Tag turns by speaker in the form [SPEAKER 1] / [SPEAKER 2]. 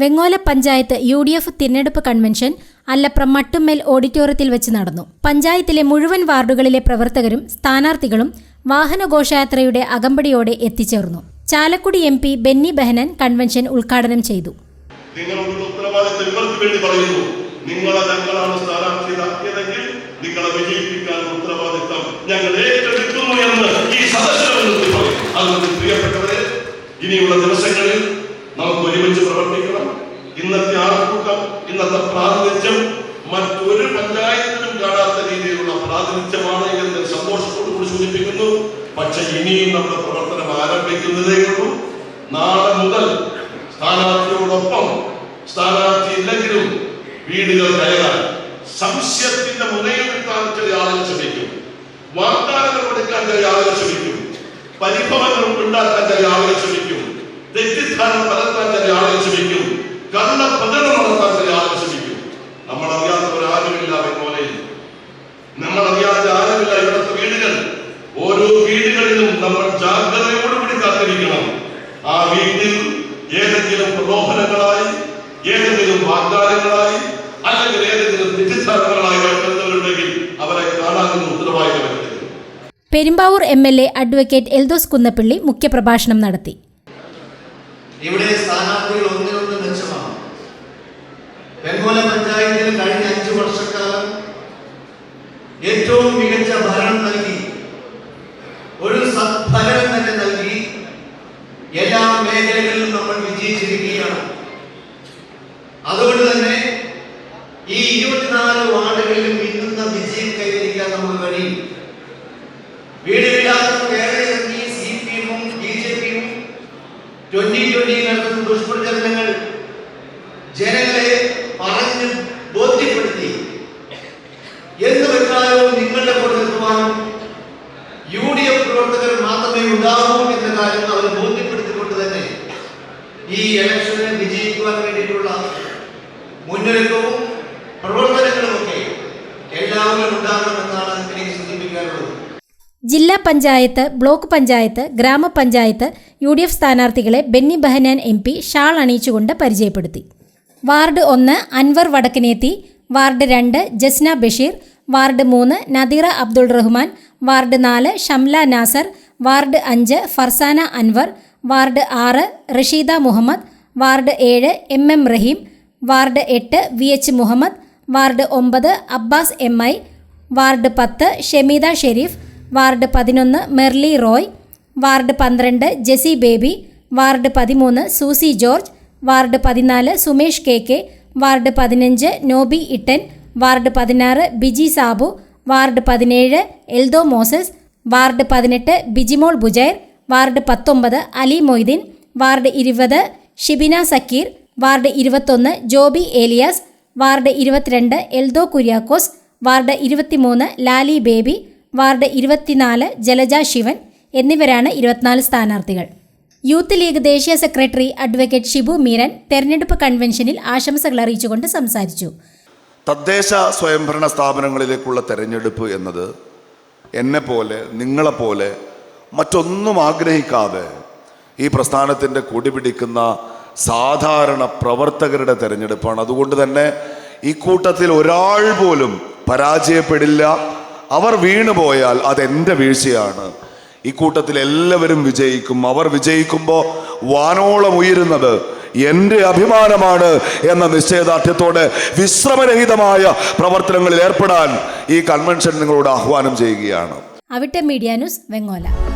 [SPEAKER 1] Vengola panchayat U D F തിരഞ്ഞെടുപ്പ് convention Allapra Mattumel ഓഡിറ്റോറിയത്തിൽ വെച്ച് നടന്നു പഞ്ചായത്തിലെ മുഴുവൻ വാർഡുകളിലെ പ്രവർത്തകരും സ്ഥാനാർത്ഥികളും വാഹനഘോഷയാത്രയുടെ അകമ്പടിയോടെ എത്തിച്ചേർന്നു Chalakudy M P Benny Behanan convention ഉദ്ഘാടനം ചെയ്തു
[SPEAKER 2] ഇനിയുള്ള ദിവസങ്ങളിൽ നമുക്ക് ഒരുമിച്ച് പ്രവർത്തിക്കണം ഇന്നത്തെ ആൾക്കൂട്ടം ഇന്നത്തെ പ്രാതിനിധ്യം മറ്റൊരു പഞ്ചായത്തിനും കാണാത്ത രീതിയിലുള്ള പ്രാതിനിധ്യമാണ് എന്ന് സന്തോഷത്തോടുകൂടി സൂചിപ്പിക്കുന്നു പക്ഷെ ഇനിയും നമ്മുടെ പ്രവർത്തനം ആരംഭിക്കുന്നതേ ഉള്ളൂ നാളെ മുതൽ സ്ഥാനാർത്ഥിയോടൊപ്പം സ്ഥാനാർത്ഥി ഇല്ലെങ്കിലും വീടുകൾ കയറാൻ സംശയത്തിന്റെ മുനയിൽ കിട്ടാൻ ചില ആളുകൾ ശ്രമിക്കും വാഗ്ദാനങ്ങൾ കൊടുക്കാൻ ചില ആളുകൾ ശ്രമിക്കും പരിഭവങ്ങൾ ഉണ്ടാക്കാൻ ചില ആളുകൾ ശ്രമിക്കും തെറ്റിദ്ധാരണ പലർത്താൻ ചില ആളുകൾ ശ്രമിക്കും കണ്ട പ്രചരണം നടത്താൻ ചില ആളുകൾ ശ്രമിക്കും നമ്മൾ അറിയാത്തവർ ആരുമില്ല ബംഗോലയിൽ നമ്മൾ അറിയാത്ത ആരുമില്ല ഇവിടുത്തെ വീടുകൾ ഓരോ വീടുകളിലും നമ്മൾ ജാഗ്രതയോടുകൂടി കാത്തിരിക്കണം ആ വീട്ടിൽ ഏതെങ്കിലും പ്രലോഭനങ്ങളായി ഏതെങ്കിലും വാഗ്ദാനങ്ങളായി അല്ലെങ്കിൽ ഏതെങ്കിലും തെറ്റിദ്ധാരണകളായി വരുന്നവരുണ്ടെങ്കിൽ അവരെ കാണാനുള്ള ഉത്തരവാദിത്തം
[SPEAKER 1] Perumbavoor M L A advocate Eldhose Kunnappilly മുഖ്യപ്രഭാഷണം നടത്തി
[SPEAKER 3] ഇവിടെ സ്ഥാനാർത്ഥികൾ ഒന്ന് മെച്ചമാണ് വെങ്കോല പഞ്ചായത്തിൽ കഴിഞ്ഞ അഞ്ചു വർഷക്കാലം ഏറ്റവും മികച്ച ഭരണം നൽകി ഒരു സദ്ഫലനം തന്നെ നൽകി എല്ലാ മേഖലകളിലും നമ്മൾ വിജയിച്ചിരിക്കുകയാണ് അതുകൊണ്ട് തന്നെ ജനങ്ങളെ പറഞ്ഞ് ബോധ്യപ്പെടുത്തി എന്ത് വെച്ചാലും നിങ്ങളുടെ കൂടെ നിൽക്കുവാൻ യു ഡി എഫ് പ്രവർത്തകർ മാത്രമേ ഉണ്ടാവൂ എന്ന കാര്യം അവർ ബോധ്യപ്പെടുത്തിക്കൊണ്ട് തന്നെ ഈ ഇലക്ഷനെ വിജയിക്കുവാൻ വേണ്ടിയിട്ടുള്ള മുന്നൊരുക്കവും പ്രവർത്തനങ്ങളുമൊക്കെ എല്ലാവരും ഉണ്ടാകണമെന്നാണ് എനിക്ക് സൂചിപ്പിക്കാനുള്ളത്
[SPEAKER 1] ജില്ലാ പഞ്ചായത്ത് ബ്ലോക്ക് പഞ്ചായത്ത് ഗ്രാമപഞ്ചായത്ത് യു ഡി എഫ് സ്ഥാനാർത്ഥികളെ Benny Behanan M P shawl അണിയിച്ചുകൊണ്ട് പരിചയപ്പെടുത്തി വാർഡ് ഒന്ന് അൻവർ വടക്കിനേത്തി വാർഡ് രണ്ട് ജസ്ന ബഷീർ വാർഡ് മൂന്ന് നദീറ അബ്ദുൾ റഹ്മാൻ വാർഡ് നാല് ഷംല നാസർ വാർഡ് അഞ്ച് ഫർസാന അൻവർ വാർഡ് ആറ് റഷീദ മുഹമ്മദ് വാർഡ് ഏഴ് എം എം റഹീം വാർഡ് എട്ട് വി എച്ച് മുഹമ്മദ് വാർഡ് ഒമ്പത് അബ്ബാസ് എം ഐ വാർഡ് പത്ത് ഷമീദ ഷെരീഫ് വാർഡ് പതിനൊന്ന് മെർലി റോയ് വാർഡ് പന്ത്രണ്ട് ജെസി ബേബി വാർഡ് പതിമൂന്ന് സൂസി ജോർജ് വാർഡ് പതിനാല് സുമേഷ് കെ കെ വാർഡ് പതിനഞ്ച് നോബി ഇട്ടൻ വാർഡ് പതിനാറ് ബിജി സാബു വാർഡ് പതിനേഴ് എൽദോ മോസസ് വാർഡ് പതിനെട്ട് ബിജിമോൾ ബുജൈർ വാർഡ് പത്തൊമ്പത് അലി മൊയ്തീൻ വാർഡ് ഇരുപത് ഷിബിന സക്കീർ വാർഡ് ഇരുപത്തൊന്ന് ജോബി ഏലിയാസ് വാർഡ് ഇരുപത്തിരണ്ട് എൽദോ കുര്യാക്കോസ് വാർഡ് ഇരുപത്തിമൂന്ന് ലാലി ബേബി വാർഡ് ഇരുപത്തിനാല് ജലജ ശിവൻ എന്നിവരാണ് ഇരുപത്തിനാല് സ്ഥാനാർത്ഥികൾ യൂത്ത് ലീഗ് ദേശീയ സെക്രട്ടറി അഡ്വക്കേറ്റ് ഷിബു മീരൻ തെരഞ്ഞെടുപ്പ് കൺവെൻഷനിൽ ആശംസകൾ അറിയിച്ചുകൊണ്ട് സംസാരിച്ചു
[SPEAKER 4] തദ്ദേശ സ്വയംഭരണ സ്ഥാപനങ്ങളിലേക്കുള്ള തെരഞ്ഞെടുപ്പ് എന്നത് പോലെ നിങ്ങളെപ്പോലെ മറ്റൊന്നും ആഗ്രഹിക്കാതെ ഈ പ്രസ്ഥാനത്തിൻ്റെ പിടിക്കുന്ന സാധാരണ പ്രവർത്തകരുടെ തെരഞ്ഞെടുപ്പാണ് അതുകൊണ്ട് തന്നെ ഈ കൂട്ടത്തിൽ ഒരാൾ പോലും പരാജയപ്പെടില്ല അവർ വീണുപോയാൽ അതെൻ്റെ വീഴ്ചയാണ് ഈ കൂട്ടത്തിൽ എല്ലാവരും വിജയിക്കും അവർ വിജയിക്കുമ്പോൾ വാനോളം ഉയരുന്നത് എൻ്റെ അഭിമാനമാണ് എന്ന നിശ്ചയദാർഢ്യത്തോടെ വിശ്രമരഹിതമായ പ്രവർത്തനങ്ങളിൽ ഏർപ്പെടാൻ ഈ കൺവെൻഷൻ നിങ്ങളോട് ആഹ്വാനം ചെയ്യുകയാണ്
[SPEAKER 1] അവിട്ടെ മീഡിയ ന്യൂസ് വെങ്ങോല